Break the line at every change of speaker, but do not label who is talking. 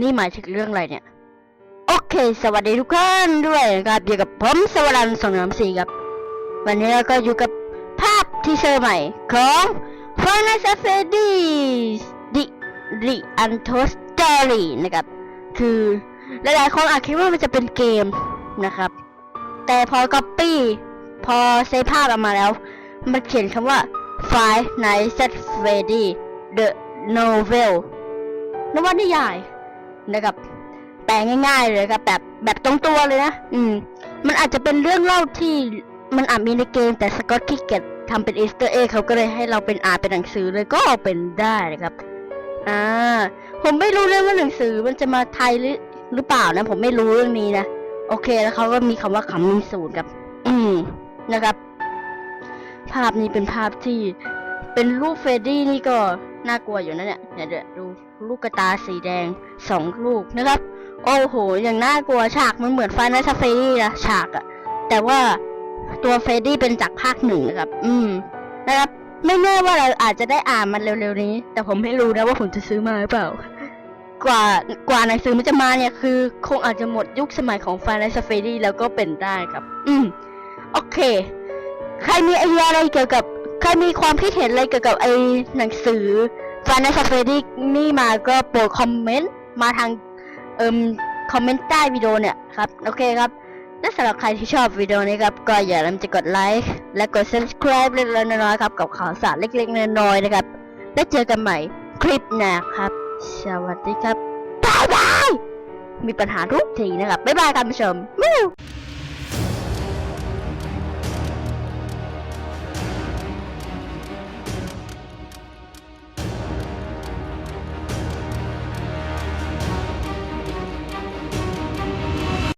นี่หมายถึงเรื่องอะไรเนี่ย โอเค สวัสดีทุกคนด้วยครับอยู่กับผมสวรันสองน้ำสี่ครับ วันนี้เราก็อยู่กับภาพที่เซอร์ใหม่ของ Final Fantasy The The Untold Story นะครับ คือหลายๆคนอาจคิดว่ามันจะเป็นเกมนะครับ แต่พอ Copy พอเซฟภาพออกมาแล้ว มันเขียนคำว่า Five Nights at Freddy The Novel นวนิยาย นะครับ แปลง่าย ๆ เลยครับ แบบแบบตรงตัวเลยนะอืม มันอาจจะเป็นเรื่องเล่าที่มันอาจมีในเกมแต่สกอตขี้เกียจทำเป็นอีสเตอร์เอ็กเขาก็เลยให้เราเป็นอ่านเป็นหนังสือเลยก็เป็นได้นะครับ อ่า ผมไม่รู้เรื่องว่าหนังสือมันจะมาไทยหรือหรือเปล่านะ ผมไม่รู้เรื่องนี้นะ โอเคแล้วเขาก็มีคำว่าคำมีสูตรครับ อืมนะครับ ภาพนี้เป็นภาพที่เป็นรูปเฟรดดี้นี่ก็ น่ากลัวอยู่นะเนี่ยเดี๋ยวเดี๋ยวดูลูกกระตาสีแดงสองลูกนะครับ โอ้โหอย่างน่ากลัวฉากมันเหมือนฟานาซาเฟรี่นะฉากอะแต่ว่าตัวเฟรดดี้เป็นจากภาคหนึ่งนะครับ อืม นะครับ ไม่แน่ว่าเราอาจจะได้อ่านมันเร็วๆนี้ แต่ผมไม่รู้นะว่าผมจะซื้อมาหรือเปล่า กว่ากว่าหนังสือมันจะมาเนี่ยคือ คงอาจจะหมดยุคสมัยของฟานาซาเฟรี่แล้วก็เป็นได้ครับ อืม โอเค ใครมีไอเดียอะไรเกี่ยวกับ ครมีความคิดเห็นอะไรเกี่ยวกับไอหนังสือฟานาซาเฟรี่นี่มาก็โปรดคอมเมนต์มาทางเอิมคอมเมนต์ใต้วิดีโอเนี่ยครับ โอเคครับ และสำหรับใครที่ชอบวิดีโอนี้ครับ ก็อย่าลืมจะกดไลค์และกด subscribe เล็กๆน้อยๆครับ กับข่าวสารเล็กๆน้อยๆนะครับ แล้วเจอกันใหม่คลิปหน้าครับ สวัสดีครับบายบาย มีปัญหาทุกทีนะครับ บ๊ายบายครับผู้ชม